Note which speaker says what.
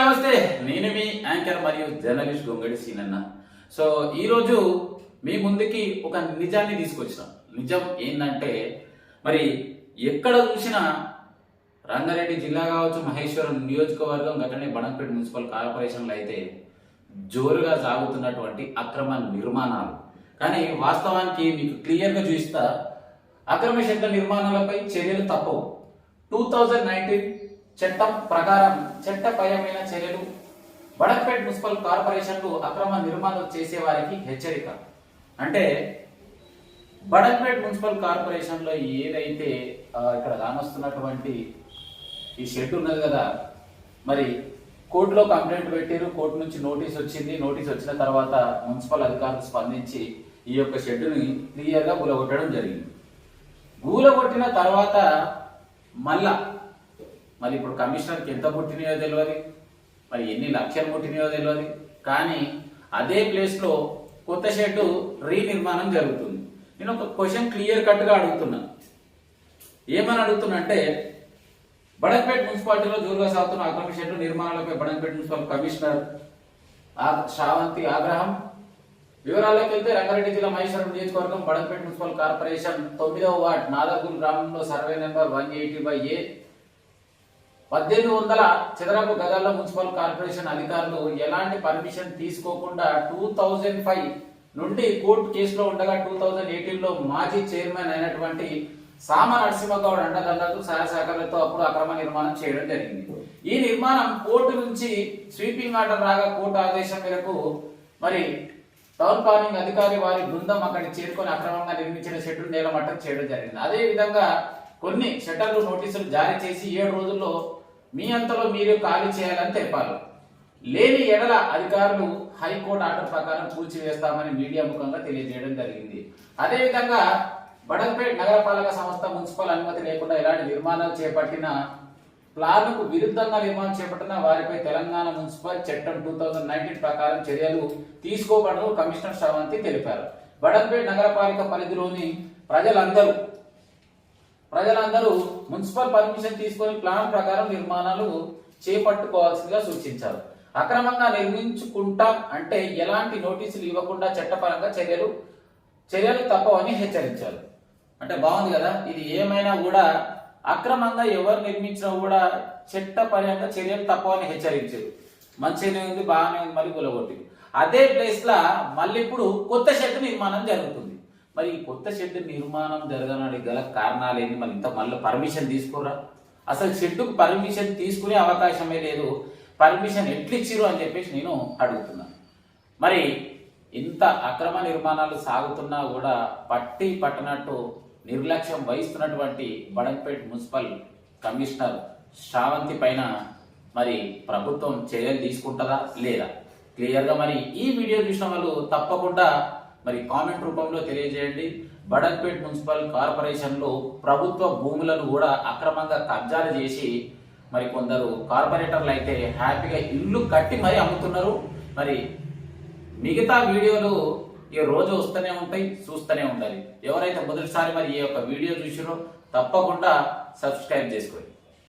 Speaker 1: నమస్తే. నేను మీ యాంకర్ మరియు జర్నలిస్ట్ గొంగడి సీనన్న. సో ఈరోజు మీ ముందుకి ఒక నిజాన్ని తీసుకొచ్చిన. నిజం ఏంటంటే మరి ఎక్కడ చూసినా రంగారెడ్డి జిల్లా కావచ్చు మహేశ్వరం నియోజకవర్గం గట్లనే బడంపేట మున్సిపల్ కార్పొరేషన్లో అయితే జోరుగా సాగుతున్నటువంటి అక్రమ నిర్మాణాలు. కానీ వాస్తవానికి మీకు క్లియర్గా చూస్తా అక్రమ షెడ్ల నిర్మాణాలపై చర్యలు తప్పవు. టూ థౌజండ్ నైన్టీన్ చట్టం ప్రకారం చట్టపరమైన చర్యలు బడక్పేట్ మున్సిపల్ కార్పొరేషన్లు అక్రమ నిర్మాణం చేసే వారికి హెచ్చరిక. అంటే బడక్పేట్ మున్సిపల్ కార్పొరేషన్లో ఏదైతే ఇక్కడ కానొస్తున్నటువంటి ఈ షెడ్ ఉన్నది కదా మరి కోర్టులో కంప్లైంట్ పెట్టారు కోర్టు నుంచి నోటీస్ వచ్చింది నోటీస్ వచ్చిన తర్వాత మున్సిపల్ అధికారులు స్పందించి ఈ యొక్క షెడ్డుని క్లియర్గా కూలగొట్టడం జరిగింది. గూలగొట్టిన తర్వాత మళ్ళా మరి ఇప్పుడు కమిషనర్కి ఎంత పుట్టినాయో తెలియదు మరి ఎన్ని లక్షలు పుట్టినాయో తెలియదు కానీ అదే ప్లేస్లో కొత్త షెడ్ రీనిర్మాణం జరుగుతుంది. నేను ఒక క్వశ్చన్ క్లియర్ కట్గా అడుగుతున్నా. ఏమని అడుగుతున్నా అంటే బడంపేట్ మున్సిపాలిటీలో జోరుగా సాగుతున్న అక్రమ షెడ్డు నిర్మాణాలపై బడంపేట్ మున్సిపల్ కమిషనర్ ఆ- శ్రావంతి ఆగ్రహం. వివరాల్లోకి వెళ్తే రంగారెడ్డి జిల్లా మహేశ్వరం నియోజకవర్గం బడంపేట మున్సిపల్ కార్పొరేషన్ తొమ్మిదవ వార్డ్ నాదాపూర్ గ్రామంలో survey number one eighty by A. పద్దెనిమిది వందల చదరపు గదాల్లో మున్సిపల్ కార్పొరేషన్ అధికారులు ఎలాంటి పర్మిషన్ తీసుకోకుండా టూ థౌజండ్ ఫైవ్ నుండి కోర్టు కేసులో ఉండగా టూ థౌజండ్ ఎయిటీన్లో మాజీ చైర్మన్ అయినటువంటి సామ నరసింహగౌడ్ అండదండలతో సహాయ సహకారాలతో అప్పుడు అక్రమ నిర్మాణం చేయడం జరిగింది. ఈ నిర్మాణం కోర్టు నుంచి స్వీపింగ్ ఆర్డర్ రాగా కోర్టు ఆదేశం మేరకు మరి టౌన్ ప్లానింగ్ అధికారి వారి బృందం అక్కడికి చేరుకొని అక్రమంగా నిర్మించిన షెడ్యూల్ నేలమట్టం చేయడం జరిగింది. అదే విధంగా కొన్ని షట్టర్లు నోటీసులు జారీ చేసి ఏడు రోజుల్లో మీ అంతలో మీరే ఖాళీ చేయాలని తెలిపారు. లేని ఎడల అధికారులు హైకోర్టు ఆర్డర్ ప్రకారం కూల్చివేస్తామని మీడియా ముఖంగా తెలియజేయడం జరిగింది. అదేవిధంగా బడంపేట్ నగరపాలక సంస్థ మున్సిపల్ అనుమతి లేకుండా ఎలాంటి నిర్మాణాలు చేపట్టిన ప్లాన్కు విరుద్ధంగా నిర్మాణం చేపట్టిన వారిపై తెలంగాణ మున్సిపల్ చట్టం టూ థౌజండ్ నైన్టీన్ ప్రకారం చర్యలు తీసుకోబడను కమిషనర్ శ్రవంతి తెలిపారు. బడంపేట్ నగరపాలిక పరిధిలోని ప్రజలందరూ ప్రజలందరూ మున్సిపల్ పర్మిషన్ తీసుకొని ప్లాన్ ప్రకారం నిర్మాణాలు చేపట్టుకోవాల్సిందిగా సూచించారు. అక్రమంగా నిర్మించుకుంటాం అంటే ఎలాంటి నోటీసులు ఇవ్వకుండా చట్టపరంగా చర్యలు చర్యలు తప్పవని హెచ్చరించారు. అంటే బాగుంది కదా ఇది ఏమైనా కూడా అక్రమంగా ఎవరు నిర్మించినా కూడా చట్టపరంగా చర్యలు తప్పవని హెచ్చరించారు. మంచిగానే ఉంది బాగానే ఉంది మళ్ళీ గులగొట్టింది అదే ప్లేస్ లా మళ్ళీ ఇప్పుడు కొత్త షెడ్ నిర్మాణం జరుగుతుంది. మరి ఈ కొత్త షెడ్ నిర్మాణం జరగడానికి గల కారణాలు ఏంటి మరి ఇంత మళ్ళీ పర్మిషన్ తీసుకోరా అసలు షెడ్డుకు పర్మిషన్ తీసుకునే అవకాశమే లేదు. పర్మిషన్ ఎట్లిచ్చిరు అని చెప్పేసి నేను అడుగుతున్నాను మరి ఇంత అక్రమ నిర్మాణాలు సాగుతున్నా కూడా పట్టి పట్టనట్టు నిర్లక్ష్యం వహిస్తున్నటువంటి బడంపేట్ మున్సిపల్ కమిషనర్ శ్రావంతి పైన మరి ప్రభుత్వం చర్యలు తీసుకుంటుందా లేదా? క్లియర్గా మరి ఈ వీడియో చూసిన వాళ్ళు తప్పకుండా మరి కామెంట్ రూపంలో తెలియజేయండి. బడక్పేట్ మున్సిపల్ కార్పొరేషన్లో ప్రభుత్వ భూములను కూడా అక్రమంగా కబ్జాలు చేసి మరి కొందరు కార్పొరేటర్లు అయితే హ్యాపీగా ఇల్లు కట్టి మరి అమ్ముతున్నారు. మరి మిగతా వీడియోలు ఈ రోజు వస్తూనే ఉంటాయి చూస్తూనే ఉండాలి. ఎవరైతే మొదటిసారి మరి ఈ యొక్క వీడియో చూసినో తప్పకుండా సబ్స్క్రైబ్ చేసుకోండి.